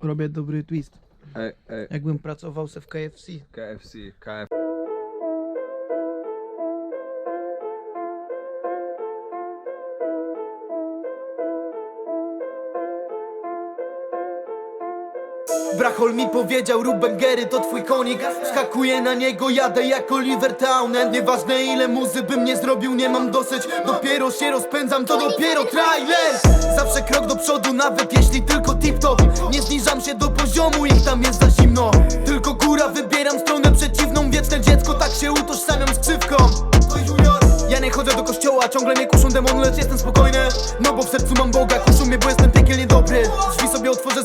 Robię dobry twist. Ej, ej, Jakbym pracował se w KFC. KFC, KF. Brachol mi powiedział, rób Bengery to twój konik. Skakuję na niego, jadę jak Oliver Townend Nieważne ile muzy bym nie zrobił, nie mam dosyć. Dopiero się rozpędzam, to dopiero trailer. Zawsze krok do przodu, nawet jeśli tylko tip-top. Nie zniżam się do poziomu, ich tam jest za zimno. Tylko góra, wybieram stronę przeciwną. Wieczne dziecko, tak się utożsamiam z krzywką ja nie chodzę do kościoła, ciągle mnie kuszą demony, lecz jestem spokojny. No bo w sercu mam Boga, kuszą mnie, bo jestem piekielnie otworzę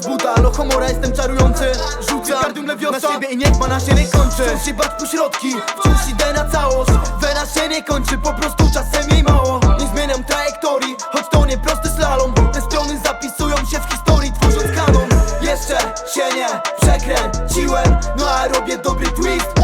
z buta, alo homora, jestem czarujący. Rzucam kardium lewiosa na siebie i niech ma na się nie kończy. Wciąż się bać pośrodki, wciąż idę na całość. Wena się nie kończy, po prostu czasem jej mało. Nie zmieniam trajektorii, choć to nie prosty slalom. Te strony zapisują się w historii, tworząc kanon. Jeszcze się nie przekręciłem, no a robię dobry twist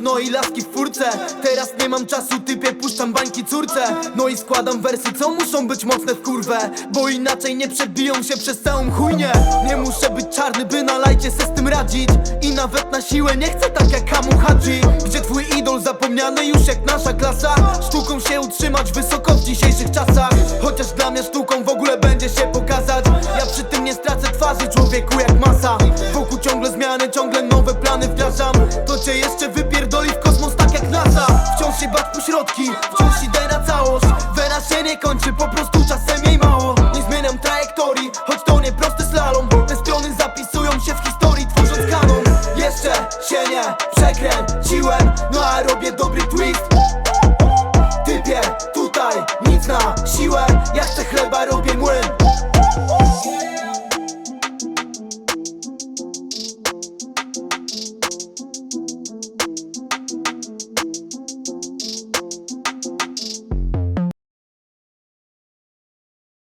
czasy junior, no i laski w furce. Teraz nie mam czasu, typie, puszczam bańki córce. No i składam wersy, co muszą być mocne w kurwę. Bo inaczej nie przebiją się przez całą chujnię. Nie muszę być czarny, by na lajcie se z tym radzić. I nawet na siłę nie chcę tak jak Kamu Hadzi. Gdzie twój idol zapomniany już jak nasza klasa? Sztuką się utrzymać wysoko w dzisiejszych czasach. Chociaż dla mnie sztuką w ogóle będzie się pokazać. Ja przy tym nie stracę twarzy człowieku jak masa. Wokół ciągle zmiany, ciągle nowe plany wdrażam. To cię jeszcze wypierdoli w kosmos środki Wciąż idę na całość. Wera się nie kończy, po prostu czasem jej mało. Nie zmieniam trajektorii, choć to nie prosty slalom. Te strony zapisują się w historii, tworząc kanon. Jeszcze się nie przekręciłem No a robię dobry twist. Typie, tutaj nic na